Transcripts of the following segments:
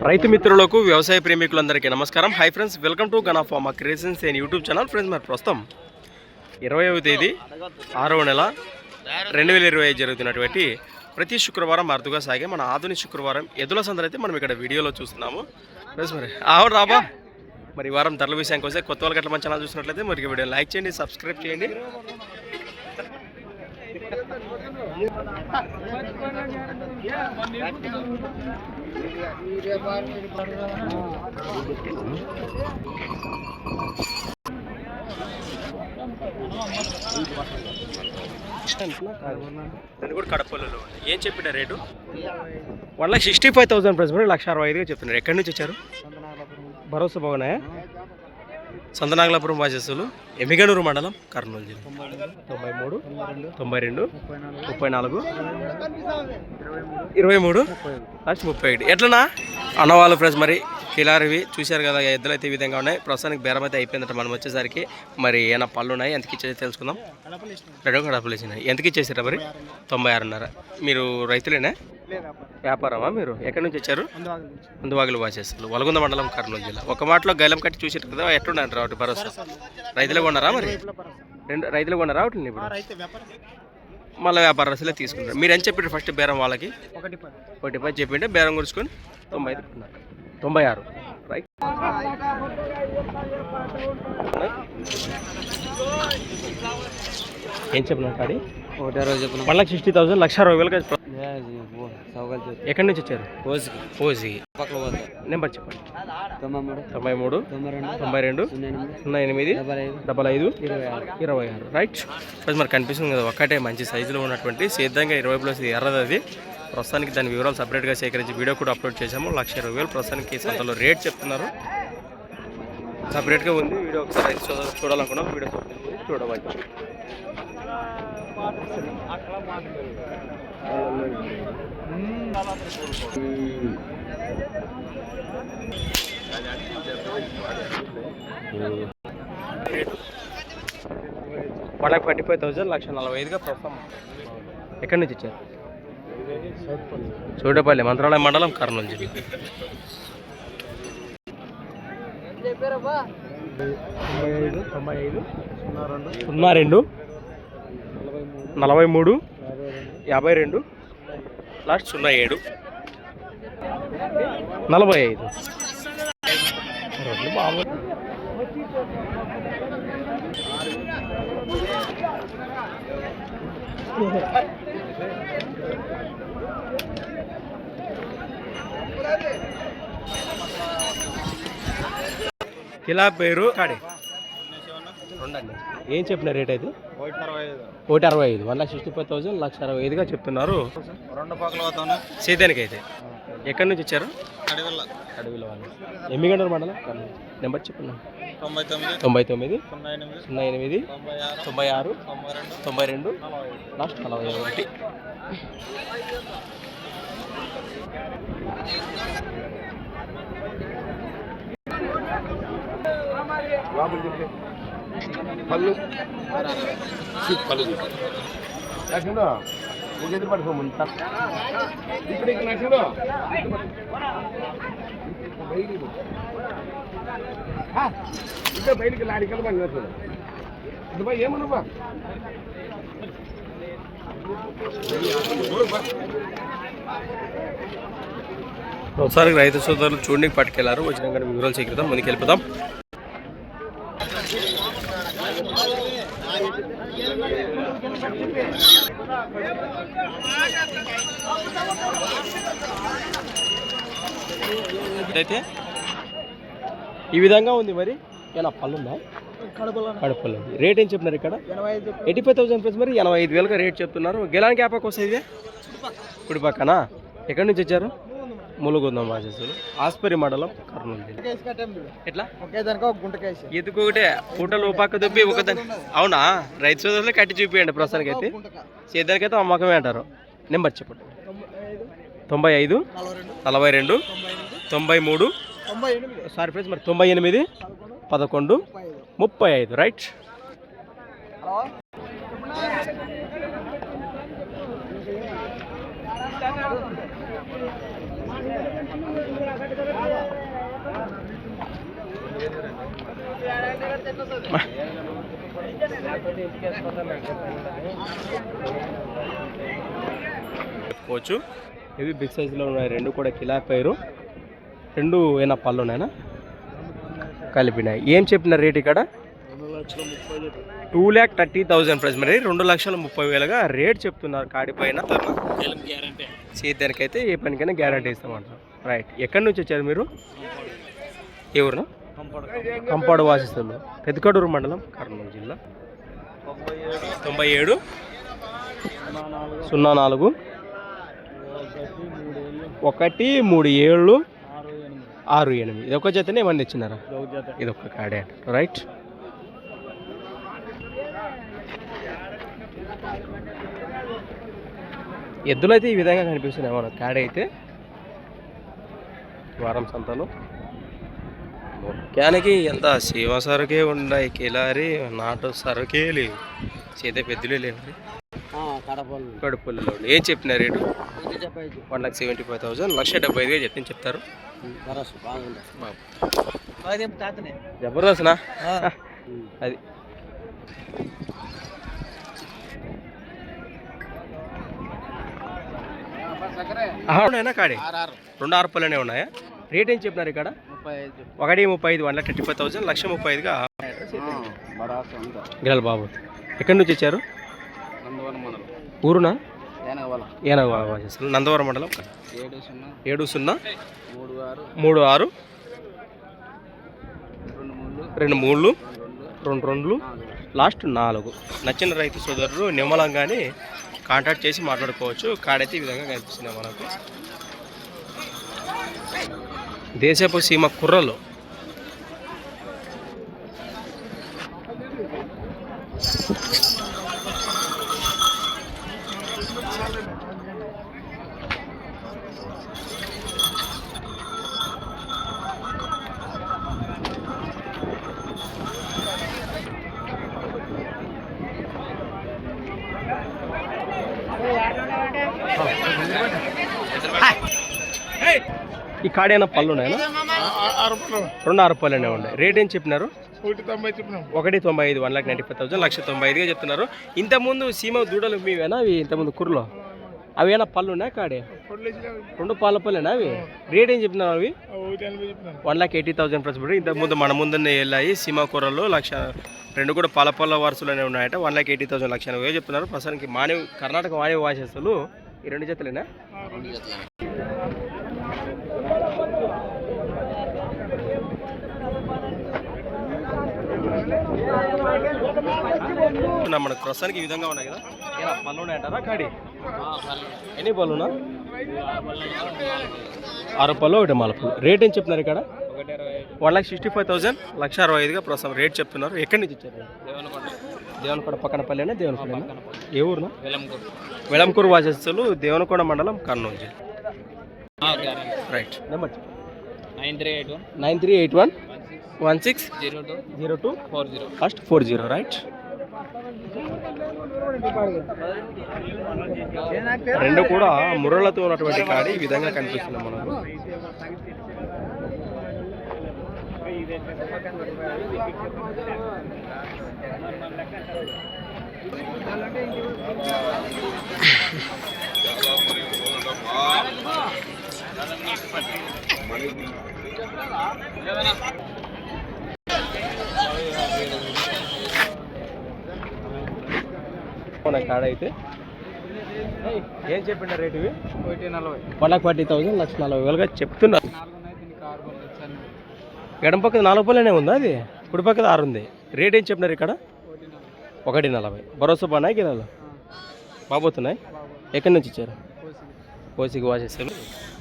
రైతు మిత్రులకు వ్యవసాయ ప్రేమికులందరికీ నమస్కారం. హై ఫ్రెండ్స్ వెల్కమ్ టు గన్ ఆఫ్ మా creations and YouTube channel friends మరి ప్రస్తుతం ఇరవైవ తేదీ ఆరవ నెల రెండు వేల ఇరవై ఐదు జరుగుతున్నటువంటి ప్రతి శుక్రవారం అరుదుగా సాగే మన ఆధునిక శుక్రవారం ఎదుల సందర్ అయితే మనం ఇక్కడ వీడియోలో చూస్తున్నాము. ఫ్రెండ్స్ మరి అవును రాబా. మరి ఈ వారం ధరల విషయానికి వస్తే కొత్త వాళ్ళకి అట్లా మన ఛానల్ చూసినట్లయితే మరి వీడియో లైక్ చేయండి సబ్స్క్రైబ్ చేయండి. రెండు కూడా కడపల్లలో ఏం చెప్పిన rate? One lakh sixty five thousand price మరి లక్ష అరవై ఐదుగా చెప్తున్నారు ఎక్కడి నుంచి వచ్చారు? భరోసా బాగున్నాయా? సంతనాగలాపురం వాసస్సులు ఎమ్మిగనూరు మండలం కర్నూలు జిల్లా. తొంభై మూడు తొంభై రెండు ముప్పై నాలుగు ఇరవై మూడు లాస్ట్ ముప్పై ఒకటి. ఎట్లనా అన్నవాళ్ళు ఫ్రెండ్స్ మరి కిలారివి చూశారు కదా ఎద్దులు అయితే ఈ విధంగా ఉన్నాయి. ప్రస్తుతానికి బేరం అయితే అయిపోయిందట మనం వచ్చేసరికి. మరి ఏమైనా పళ్ళు ఉన్నాయి? ఎంతకి ఇచ్చేసి తెలుసుకుందాం. రెండు కడపలు ఇచ్చినాయి. ఎంతకి ఇచ్చేసారా మరి? తొంభై ఆరున్నర మీరు రైతులేనా? వ్యాపారమా మీరు? ఎక్కడి నుంచి వచ్చారు? ముందువాగులు వాచేస్తారు వలగొంద మండలం కర్నూలు జిల్లా. ఒక మాటలో గైలం కట్టి చూసారు కదా ఎట్లున్నారు రావటి భరోసా? రైతులు కొన్నారా మరి? రెండు రైతులు కొన్నారా వాటిని ఇప్పుడు? మళ్ళీ వ్యాపారస్తులే తీసుకుంటారు. మీరు ఏం చెప్పారు ఫస్ట్ బేరం వాళ్ళకి? ఒకటి పది. చెప్పింటే బేరం గురుచుకొని తొంభై ఐదు తొంభై ఆరు. రైట్ ఏం చెప్పిన కాడి ఒకటి చెప్పిన. వన్ సిక్స్టీ థౌసండ్ లక్ష అరవై వేలు ఎక్కడి నుంచి వచ్చారు? పక్కన నెంబర్ చెప్పండి. తొంభై మూడు. తొంభై రెండు సున్నా ఎనిమిది. డబల్ ఐదు. ఇరవై ఆరు. ఇరవై ఆరు. రైట్ మరి కనిపిస్తుంది కదా ఒక్కటే మంచి సైజులో ఉన్నటువంటి సిద్ధంగా ఇరవై ప్లస్ ఎర్రది అది. ప్రస్తుతానికి దాని వివరాలు సపరేట్గా సేకరించి వీడియో కూడా అప్లోడ్ చేశాము. లక్ష ఇరవై వేలు ప్రస్తుతానికి సంతలో రేట్ చెప్తున్నారు. సపరేట్గా ఉంది. వీడియో ఒకసారి చూడ- చూడాలనుకున్నాం. వీడియో చూడవచ్చు one lakh forty five thousand లక్ష నలభై ఐదుగా ప్రస్తుతం ఎక్కడి నుంచి ఇచ్చారు? చూడపల్లి మంత్రాలయం మండలం కర్నూలు జిల్లా. సున్నా రెండు నలభై మూడు యాభై రెండు లాస్ట్ సున్నా ఏడు నలభై ఐదు. రెండు కిలా పేరు ఏం చెప్పిన రేట్ అయితే? ఒకటి అరవై ఐదు. One lakh sixty five thousand లక్ష అరవై ఐదుగా చెప్తున్నారు. రెండు పక్కల పోతాను. సేద్యానికి అయితే. ఎక్కడి నుంచి ఇచ్చారు అడవిలో వాళ్ళు. ఎమ్మిగండూరు మండలం. నెంబర్ చెప్పండి. తొంభై తొమ్మిది. తొంభై తొమ్మిది. సున్నా ఎనిమిది. తొంభై ఆరు. తొంభై రెండు. లాస్ట్ నలభై ఒకటి. పళ్ళు. పళ్ళు లక్ష్మణ నీకు ఎదురు పట్టుకోమని ఇప్పుడు ఇక్కడ ఇంకా బయటికి లాడికల్ పని ఇది బా ఏమన్నా ఒకసారి రైతు సోదరులు చూడడానికి పట్టుకెళ్ళారు. వచ్చిన కానీ వివరాలు సేకరిద్దాం ముందుకు వెళ్ళిపోదాం. అయితే ఈ విధంగా ఉంది మరి. ఏనా పళ్ళుందా కడుపులో రేట్ ఏం చెప్తున్నారు ఇక్కడ? ఎయిటీ ఫైవ్ థౌసండ్ ప్లస్ మరి ఎనభై ఐదు వేలుగా రేట్ చెప్తున్నారు. గెలానికి యాపాకు వస్తుంది కుడి పక్కన ఎక్కడి నుంచి వచ్చారు? ములుగుందాం రాజేశ్వరు. ఆస్పరి మండలం కర్నూలు ఎట్లా? ఒకే ఒక గుంటకేసి ఒకటే పూటలు ఉపాక దుబ్బి ఒకదాని అవునా? రైతు సోదరులు కట్టి చూపియండి ప్రస్తుతానికి అయితే సేద్యానికి అయితే అమ్మకమే అంటారు. నెంబర్ చెప్పండి. తొంభై ఐదు నలభై రెండు తొంభై మూడు సారీ ఫ్రెండ్స్ మరి తొంభై ఎనిమిది పదకొండు ముప్పై ఐదు ముప్పై ఐదు. రైట్. చెప్పుకోవచ్చు ఇవి బిగ్ సైజులో ఉన్నాయి. రెండు కూడా కిలా పైరు. రెండు ఏనా పళ్ళు ఉన్నాయనా? కలిపినాయి. ఏం చెప్పిన రేట్ ఇక్కడ? Two lakh thirty thousand price మరి రెండు లక్షల ముప్పై వేలుగా రేట్ చెప్తున్నారు కాడి పైన. సేద్యానికైతే ఏ పనికైనా గ్యారంటీ ఇస్తామంటారు. రైట్ ఎక్కడి నుంచి వచ్చారు మీరు? ఊరునా కంపాడు వాసిస్తులు పెద్దకడూరు మండలం కర్నూలు జిల్లా. తొంభై ఏడు. సున్నా నాలుగు. ఒకటి మూడు ఏళ్ళు ఆరు ఎనిమిది. ఇది ఒక జతనే ఏమన్నా ఇచ్చినారా? ఇది ఒక కాడే రైట్. ఎద్దులు అయితే ఈ విధంగా కనిపిస్తున్నాయి. మన కాడ అయితే? వారం సంతలో. ముఖ్యానికి ఎంత సీమ సరుకే ఉన్నాయి కిలారి నాటు సరుకే లేవు. చేత పెద్దలే లేవు కడపలు. కడుపుల్లో ఏం చెప్పిన rate? One lakh seventy five thousand లక్ష డెబ్బై ఐదుగా చెప్తే చెప్తారు. జబర్దస్త్నా? అది. కాడి? రెండు ఆరు పళ్ళనే ఉన్నాయా? రేట్ ఏం చెప్పినారు ఇక్కడ? ఒకటి ముప్పై ఐదు one lakh thirty five thousand లక్ష ముప్పై ఐదుగా. గిరాల బాబు ఎక్కడి నుంచి వచ్చారు? నందవరం మండలం. ఊరునా? ఏనగవల. నందవరం మండలం? ఏడు సున్నా. మూడు ఆరు. రెండు మూడు. రెండు రెండు లాస్ట్ నాలుగు. నచ్చిన రైతు సోదరులు నిమ్మలంగానే కాంటాక్ట్ చేసి మాట్లాడుకోవచ్చు. కాడైతే ఈ విధంగా కనిపిస్తుంది మనకు. దేశపు సీమ కుర్రలు ఈ కాడైనా పళ్ళు ఉన్నాయా? రెండు ఆరు పళ్ళనే ఉన్నాయి. రేట్ ఏం చెప్పినారు? ఒకటి తొంభై ఐదు one lakh ninety five thousand లక్ష తొంభై ఐదుగా చెప్తున్నారు. ఇంతకుముందు సీమ దూడలు మీవేనా అవి ఇంతకుముందు కుర్రలో అవి ఏమైనా పళ్ళు ఉన్నాయా కాడే? రెండు పాల పళ్ళేనా అవి? రేట్ ఏం చెప్పినారు అవి? One lakh eighty thousand plus పడి ఇంతకు ముందు మన ముందునే వెళ్ళాయి సీమ కూరలు లక్ష రెండు కూడా పాల పళ్ళ వరుసలోనే ఉన్నాయట. వన్ లాక్ ఎయిటీ థౌసండ్ లక్ష చెప్తున్నారు. ప్రస్తుతానికి మానవ కర్ణాటక మానవ వాసేస్తులు ఈ రెండు జతలేనా? మనకు ప్రస్తుతానికి ఈ విధంగా ఉన్నాయి కదా? ఏనా పళ్ళు ఉన్నాయంటారా కాడి ఎన్ని పళ్ళునా ఆరు పళ్ళు ఒకటి మలపలు రేట్ ఏం చెప్తున్నారు ఇక్కడ? One lakh sixty five thousand లక్ష అరవై ఐదుగా ప్రస్తుతం రేట్ చెప్తున్నారు. ఎక్కడి నుంచి ఇచ్చారు దేవనకొండ. దేవనకొండ పక్కన పల్లెనా దేవనకొండ ఏ ఊరునా? వెలంకూరు. వెలంకూరు వాసస్తులు దేవనకొండ మండలం కర్నూలు జిల్లా. Right. Number nine three eight one. Nine three eight one. One six zero two. Zero two. Four zero. First four zero right. రెండు కూడా ముర్రలతో ఉన్నటువంటి కాడి ఈ విధంగా కనిపిస్తుంది మనకు. మన కాడ అయితే. ఏం చెప్పిండ రేట్ ఇవి? ఒకటి నలభై. వన్ లాక్ ఫార్టీ థౌసండ్ లక్ష నలభై వేలుగా చెప్తున్నారు ఎడం పక్కన నాలుగు పళ్ళనే ఉందా అది? కుడి పక్కన ఆరు ఉంది. రేట్ ఏం చెప్పినారు ఇక్కడ? ఒకటి నలభై. భరోసా బాగున్నాయి గిరాలు? బాబోతున్నాయి ఎక్కడి నుంచి ఇచ్చారు? కోసికి వాసేస్తారు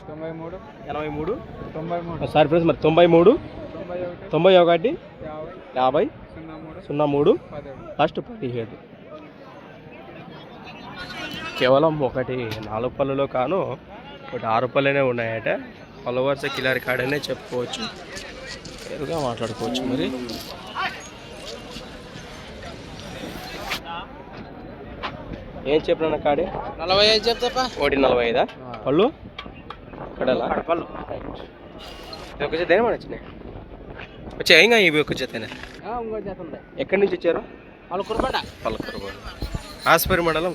తొంభై మూడు. ఎనభై మూడు. తొంభై మూడు. సారీ ఫ్రెండ్స్ మరి తొంభై మూడు. తొంభై ఒకటి. యాభై. సున్నా మూడు. లాస్ట్ పదిహేడు. కేవలం ఒకటి నాలుగు పళ్ళలో కాను ఒకటి ఆరు పళ్ళనే ఉన్నాయట. పళ్ళ వరుస కిలారి కాడనే చెప్పుకోవచ్చు. పేరుగా మాట్లాడుకోవచ్చు మరి. ఏం చెప్పిన కాడి? నలభై ఐదు చెప్తాపా. ఒకటి నలభై ఐదా? పళ్ళు? కడల? కడపలు ఇది ఒక జత ఏమని వచ్చినాయి వచ్చాయి ఇంకా ఇవి ఒక జతనే. ఎక్కడి నుంచి వచ్చారు? వాళ్ళు కురబండ పలకూరు ఆస్పరి మండలం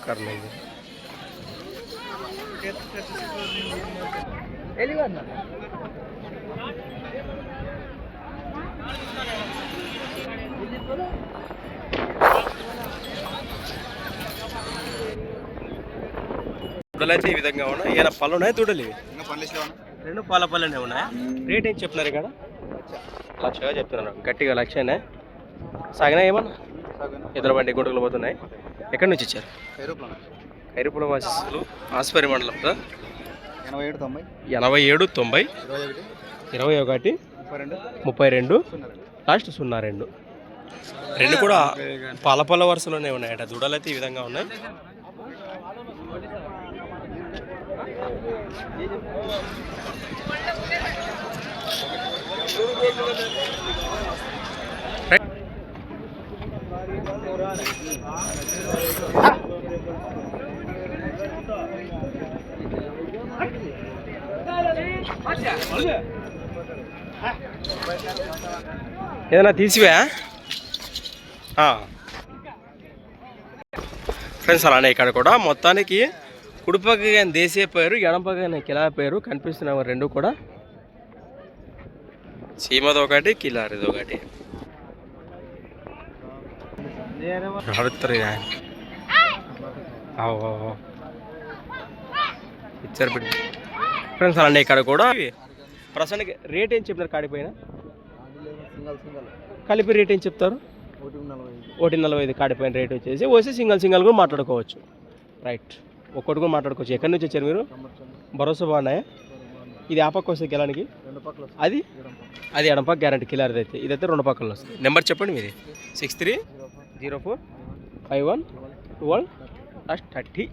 దూడలైతే ఈ విధంగా ఉన్నాయి. ఈయన పళ్ళు ఉన్నాయి దూడలు రెండు పాల పళ్ళనే ఉన్నాయి? రేట్ ఏం చెప్తున్నారు ఇక్కడ? లక్షగా చెప్తున్నారు గట్టిగా లక్షనే. సాగినా ఏమన్నా? ఎదురు బండి గుంటలు పోతున్నాయి. ఎక్కడి నుంచి వచ్చారు? కైరుపుల వాసిస్తులు ఆస్పరి మండలం కదా ఎనభై ఏడు తొంభై. ఎనభై ఏడు తొంభై ఇరవై ఒకటి. ముప్పై రెండు. లాస్ట్ సున్నా రెండు. రెండు కూడా పాల పళ్ళ వరుసలోనే ఉన్నాయట. దూడలు అయితే ఈ విధంగా ఉన్నాయి. ఏదైనా తీసివా? ఫ్రెండ్స్ అలానే ఇక్కడ కూడా మొత్తానికి కుడిపక్క దేశీయ పేరు ఎడపక్క కిలా పేరు కనిపిస్తున్నాము రెండు కూడా. సీమది ఒకటి కిలారిది ఒకటి నడుస్తారు ఇచ్చారు ఫ్రెండ్స్ అలానే ఇక్కడ కూడా ప్రస్తుతానికి రేట్ ఏం చెప్తారు కాడిపోయిన కలిపి రేట్ ఏం చెప్తారు? నలభై ఐదు ఒకటి నలభై ఐదు కాడిపోయిన రేట్ వచ్చేసి వచ్చి సింగల్ సింగల్ కూడా మాట్లాడుకోవచ్చు. రైట్. ఒక్కటి కూడా మాట్లాడుకోవచ్చు. ఎక్కడి నుంచి వచ్చారు మీరు? భరోసా బాగున్నాయా? ఇది ఆ పక్క వస్తే గెలానికి. రెండు పక్కల అది? అది ఎడపక్క గ్యారంటీ కిలర్ అయితే. ఇదైతే రెండు పక్కల వస్తుంది నెంబర్ చెప్పండి మీది. Six three zero four five one twelve last thirty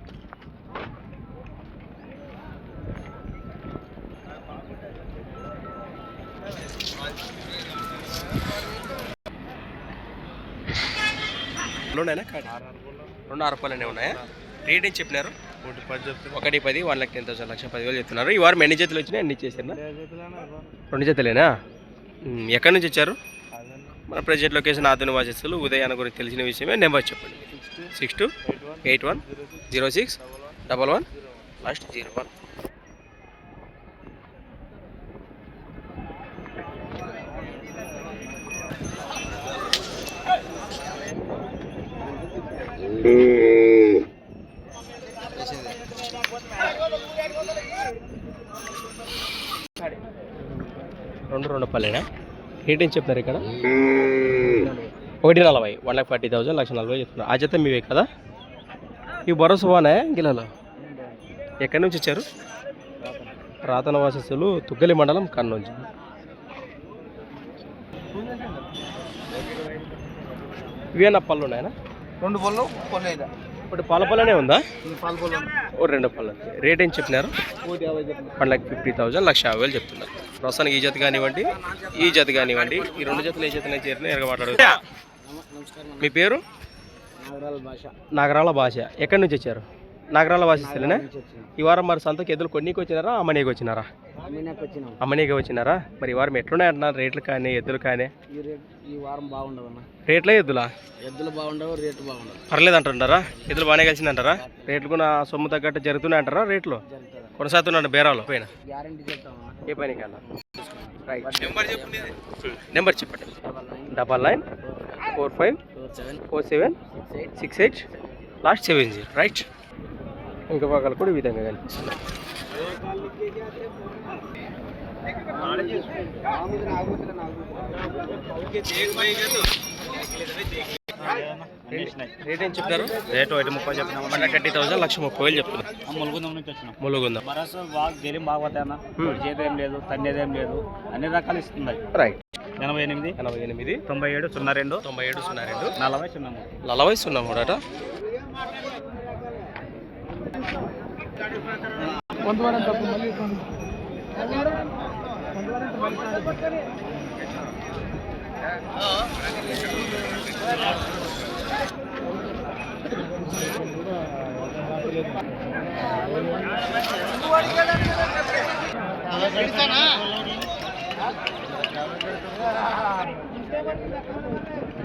ఉన్నాయా? రెండు ఆరు రూపాయలనే ఉన్నాయా? రేట్ ఏం చెప్పినారు? ఒకటి పది వన్ లాక్ టెన్ థౌసండ్ లక్ష పదివేలు చెప్తున్నారు. ఈ వారం ఎన్ని జతలు వచ్చినాయి? ఎన్ని చేశారు రెండు జతలేనా ఉమ్, ఎక్కడి నుంచి వచ్చారు? మన ప్రజెంట్ లొకేషన్ ఆధున వాసస్తులు ఉదయాన గురించి తెలిసిన విషయమే. నెంబర్ చెప్పండి. Six two eight one zero six double one last zero one రెండు రెండు పల్లెనా? రేట్ ఏం చెప్తున్నారు ఇక్కడ? ఒకటి నలభై వన్ లాక్ ఫార్టీ థౌసండ్ లక్ష నలభై చెప్తున్నారు. ఆ జత మీవే కదా? ఈ భరోసా బానే గిలలో? ఎక్కడి నుంచి వచ్చారు? రాతన వాసస్సులు తుగ్గలి మండలం కన్నూంచి ఇవేనా పళ్ళు ఉన్నాయనా? రెండు పళ్ళు కొన్ని ఐదు ఒకటి పాల పళ్ళనే ఉందా? ఓ రెండు పళ్ళు రేట్ ఏం చెప్పినారు? వన్ లాక్ ఫిఫ్టీ థౌసండ్ లక్ష యాభై వేలు చెప్తున్నారు. ప్రస్తుతానికి ఈ జత కానివ్వండి ఈ జత కానివ్వండి ఈ రెండు జతలు ఏ జతనే చేరిన ఎరగ మాట్లాడు. మీ పేరు? నాగరాల భాష. నాగరాల భాష. ఎక్కడి నుంచి వచ్చారు? నాగరాల వచ్చినాం. ఈ వారం మరి సంతకి ఎదురు కొన్నికి వచ్చినారా అమ్మనీకి వచ్చినారా? అమ్మీనాకి వచ్చినాం. అమ్మనీకి వచ్చినారా? మరి ఈ వారం ఎట్లున్నాయి అంటున్నారు రేట్లు కానీ ఎద్దులు కానీ? ఈ వారం బాగుండవు రేట్లే ఎద్దులా? ఎద్దులు బాగుండవు రేటు బాగుండవు. పర్లేదు అంటారా ఎద్దులు బాగానే కలిసిందంటారా? రేట్లు కూడా సొమ్ము తగ్గట్టు జరుగుతున్నాయి అంటారా రేట్లు కొనసాగుతున్నాడు బేరాలు పైన ఏ పని నెంబర్ చెప్పండి. Double nine four five four seven. Four seven six eight. Last seven zero. Right. ఇంకా పక్కలు కూడా ఈ విధంగా కనిపిస్తుంది. రేట్ ఏం చెప్తారు? రేటు ఒకటి ముప్పై చెప్పినాము వన్ థర్టీ థౌసండ్ లక్ష ముప్పై వేలు చెప్తున్నారు ములుగుందం నుంచి వచ్చినాం ములుగుందా. భరోసా బాగా గెలిం బాగా పోతాయి అన్న. చేదేం లేదు తన్నేదేం లేదు. అన్ని రకాలు ఇస్తుంది రైట్ ఎనభై ఎనిమిది ఎనభై ఎనిమిది. తొంభై ఏడు సున్నా రెండు తొంభై ఏడు సున్నా రెండు. నలభై సున్నా మూడు. నలభై సున్నా మూడట ಒಂದು ವಾರ ತಪ್ಪು ಮಲ್ಲಿ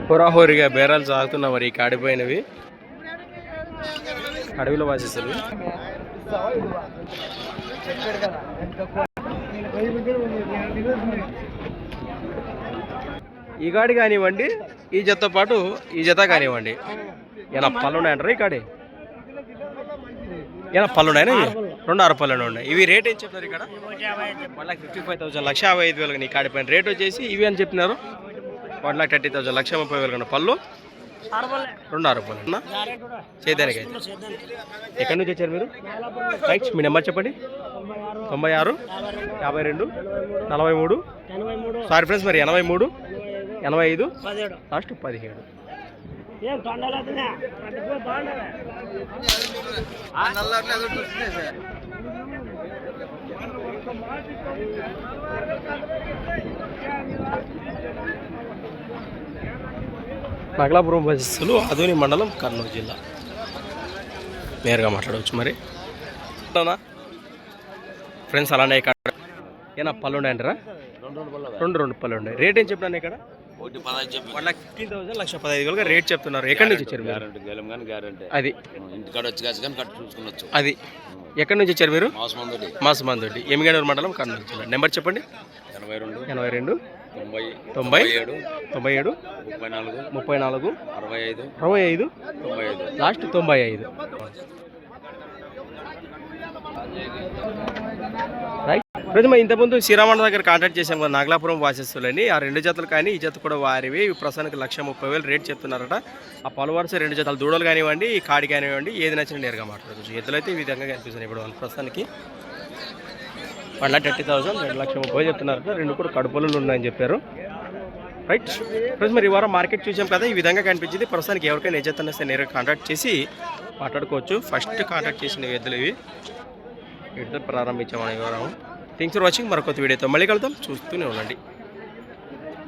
హోరాహోరిగా బేరాలు సాగుతున్న మరి కాడిపోయినవి. అడవిలో వాసిస్తులు ఈ గాడి కానివ్వండి ఈ జతతో పాటు ఈ జత కానివ్వండి. ఇలా పళ్ళు ఉన్నాయంటారా ఈ కాడి ఇలా పళ్ళు ఉన్నాయనా రెండు ఆరు పళ్ళు ఉన్నాయి. ఇవి రేట్ ఏం చెప్తారు ఇక్కడ? One lakh fifty five thousand లక్ష యాభై ఐదు వేలు నీ కాడి పైన రేట్ వచ్చేసి ఇవి అని చెప్పినారు. వన్ లాక్ థర్టీ థౌసండ్ లక్ష ముప్పై వేలు కన్నా పళ్ళు. రెండు ఆరు అయితే ఎక్కడి నుంచి వచ్చారు మీరు? రైట్ మీ నెంబర్ చెప్పండి. తొంభై ఆరు యాభై రెండు నలభై మూడు. సారీ ఫ్రెండ్స్ మరి ఎనభై మూడు ఎనభై ఐదు లాస్ట్ పదిహేడు. నగలాపురం బస్సులు అదోని మండలం కర్నూలు జిల్లా. నేరుగా మాట్లాడవచ్చు మరి. ఫ్రెండ్స్ అలానే ఇక్కడ. ఏనా పళ్ళు ఉన్నాయంటారా రెండు రెండు పళ్ళు ఉన్నాయి రేట్ ఏం చెప్పినాను ఇక్కడ? ఒకటి పదహైదు చెప్పి. వన్ లాక్ ఫిఫ్టీన్ థౌసండ్ లక్ష పదహైదు వేలుగా రేట్ చెప్తున్నారు. ఎక్కడి నుంచి వచ్చారు మీరు? అది. అది. ఎక్కడి నుంచి వచ్చారు మీరు? మాసం మందుడి మాసమందొడ్డి ఎమిగనూరు మండలం కర్నూలు జిల్లా. నెంబర్ చెప్పండి. ఎనభై రెండు. ఎనభై రెండు. తొంభై తొంభై ఏడు తొంభై ఏడు ముప్పై నాలుగు ముప్పై నాలుగు అరవై ఐదు అరవై ఐదు తొంభై ఐదు. లాస్ట్ తొంభై ఐదు. రైట్ ప్రతి మనం ఇంతకుముందు శ్రీరామణ దగ్గర కాంటాక్ట్ చేసాం కదా నాగలాపురం వాసస్సులని ఆ రెండు జతలు కానీ ఈ జత కూడా వారివి. ఇవి ప్రస్తుతానికి లక్ష ముప్పై వేలు రేట్ చెప్తున్నారట. ఆ పలు వరుస రెండు జతలు దూడలు కానివ్వండి ఈ కాడి కానివ్వండి ఏది నచ్చిన నేరుగా మాట్లాడచ్చు ఎద్దులైతే ఈ విధంగా కనిపిస్తున్నాయి ఇప్పుడు ప్రస్తుతానికి. వన్ లాక్ థర్టీ థౌసండ్ రెండు లక్షల ముప్పై చెప్తున్నారట రెండు కూడా కడుపులు ఉన్నాయని చెప్పారు. రైట్ ఫ్రెండ్స్ మరి ఈ వారం మార్కెట్ చూసాం కదా ఈ విధంగా కనిపించింది. ప్రస్తుతానికి ఎవరికైనా నిజతన సరే నేరుగా కాంటాక్ట్ చేసి మాట్లాడుకోవచ్చు. ఫస్ట్ కాంటాక్ట్ చేసిన ఎద్దులు ఇవి. వీటితో ప్రారంభించామని ఈ వారం. థింగ్స్ ఫర్ వాచింగ్ మరొక వీడియోతో మళ్ళీ కలుద్దాం. చూస్తూనే ఉండండి.